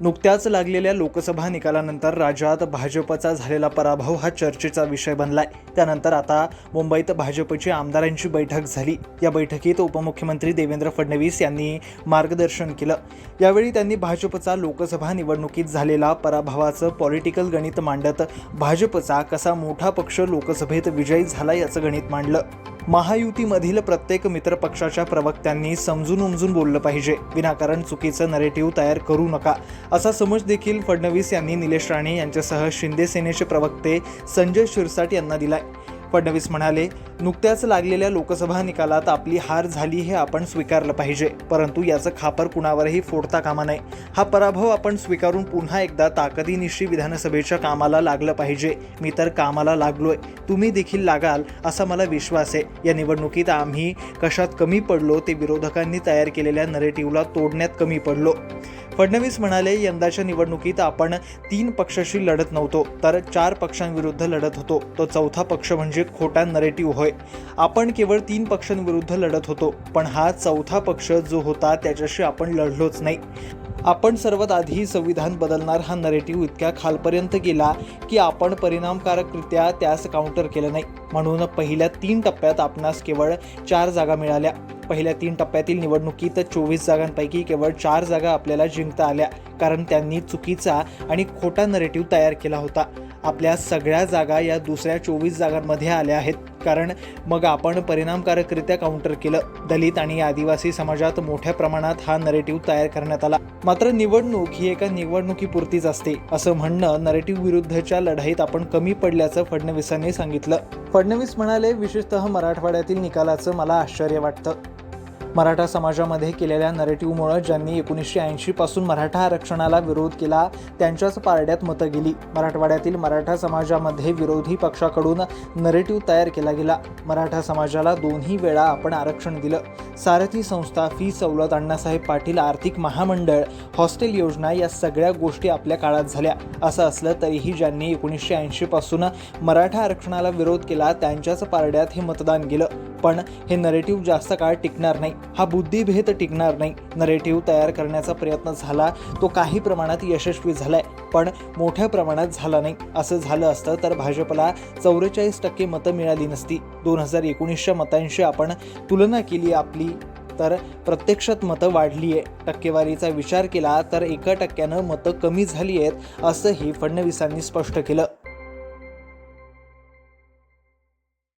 नुकत्याच लागलेल्या लोकसभा निकालानंतर राज्यात भाजपचा झालेला पराभव हा चर्चेचा विषय बनलाय. त्यानंतर आता मुंबईत भाजपची आमदारांची बैठक झाली. या बैठकीत उपमुख्यमंत्री देवेंद्र फडणवीस यांनी मार्गदर्शन केलं. यावेळी त्यांनी भाजपचा लोकसभा निवडणुकीत झालेला पराभवाचं पॉलिटिकल गणित मांडत भाजपचा कसा मोठा पक्ष लोकसभेत विजयी झाला याचं गणित मांडलं. महायुतीमधील प्रत्येक मित्रपक्षाच्या प्रवक्त्यांनी समजून उमजून बोललं पाहिजे. विनाकारण चुकीचं नरेटिव्ह तयार करू नका. असा समज देखील फडणवीस यांनी निलेश राणे यांच्यासह शिंदे सेनेचे प्रवक्ते संजय शिरसाट यांना दिलाय. फडणवीस म्हणाले नुकत्याच लागलेल्या लोकसभा निकालात आपली हार झाली हे आपण स्वीकारलं पाहिजे. परंतु याचं खापर कुणावरही फोडता कामा नये. हा पराभव आपण स्वीकारून पुन्हा एकदा ताकदीनिशी विधानसभेच्या कामाला लागलं पाहिजे. मी तर कामाला लागलोय. तुम्ही देखील लागाल असा मला विश्वास आहे. या निवडणुकीत आम्ही कशात कमी पडलो ते विरोधकांनी तयार केलेल्या नरेटिव्हला तोडण्यात कमी पडलो. फडणवीस म्हणाले यंदाच्या निवडणुकीत आपण तीन पक्षाशी लढत नव्हतो तर चार पक्षांविरुद्ध लढत होतो. तो चौथा पक्ष म्हणजे खोटा नरेटिव्ह होय. आपण केवळ तीन पक्षांविरुद्ध लढत होतो पण हा चौथा पक्ष जो होता त्याच्याशी आपण लढलोच नाही. आपण सर्वात आधी संविधान बदलणार हा नरेटिव्ह इतक्या खालपर्यंत गेला की आपण परिणामकारकरित्या त्यास काउंटर केलं नाही. म्हणून पहिल्या तीन टप्प्यात आपणास केवळ चार जागा मिळाल्या. पहिल्या तीन टप्प्यातील निवडणुकीत चोवीस जागांपैकी केवळ चार जागा आपल्याला जिंकता आल्या कारण त्यांनी चुकीचा आणि खोटा नरेटिव्ह तयार केला होता. आपल्या सगळ्या जागा या दुसऱ्या चोवीस जागांमध्ये आल्या आहेत कारण मग आपण परिणामकारकरित्या काउंटर केलं. दलित आणि आदिवासी समाजात मोठ्या प्रमाणात हा नरेटिव्ह तयार करण्यात आला. मात्र निवडणूक ही एका निवडणुकीपुरतीच असते असं म्हणणं नरेटिव्ह विरुद्धच्या लढाईत आपण कमी पडल्याचं फडणवीसांनी सांगितलं. फडणवीस म्हणाले विशेषतः मराठवाड्यातील निकालाचं मला आश्चर्य वाटतं. मराठा समाजामध्ये केलेल्या नरेटिव्हमुळं ज्यांनी एकोणीसशे ऐंशीपासून मराठा आरक्षणाला विरोध केला त्यांच्याच पारड्यात मतं गेली. मराठवाड्यातील मराठा समाजामध्ये विरोधी पक्षाकडून नरेटिव्ह तयार केला गेला. मराठा समाजाला दोन्ही वेळा आपण आरक्षण दिलं. सारथी संस्था फी सवलत अण्णासाहेब पाटील आर्थिक महामंडळ हॉस्टेल योजना या सगळ्या गोष्टी आपल्या काळात झाल्या. असं असलं तरीही ज्यांनी एकोणीसशे ऐंशीपासून मराठा आरक्षणाला विरोध केला त्यांच्याच पारड्यात हे मतदान गेलं. पण हे नरेटिव्ह जास्त काळ टिकणार नाही. हा बुद्धिभेद टिकणार नाही. नरेटिव्ह तयार करण्याचा प्रयत्न झाला तो काही प्रमाणात यशस्वी झालाय. पण मोठ्या प्रमाणात झाला नाही. असं झालं असतं तर भाजपला चौवेचाळीस टक्के मतं मिळाली नसती. दोन हजार एकोणीसच्या मतांशी आपण तुलना केली आपली तर प्रत्यक्षात मतं वाढली आहे. टक्केवारीचा विचार केला तर एका टक्क्यानं मतं कमी झाली आहेत असंही फडणवीसांनी स्पष्ट केलं.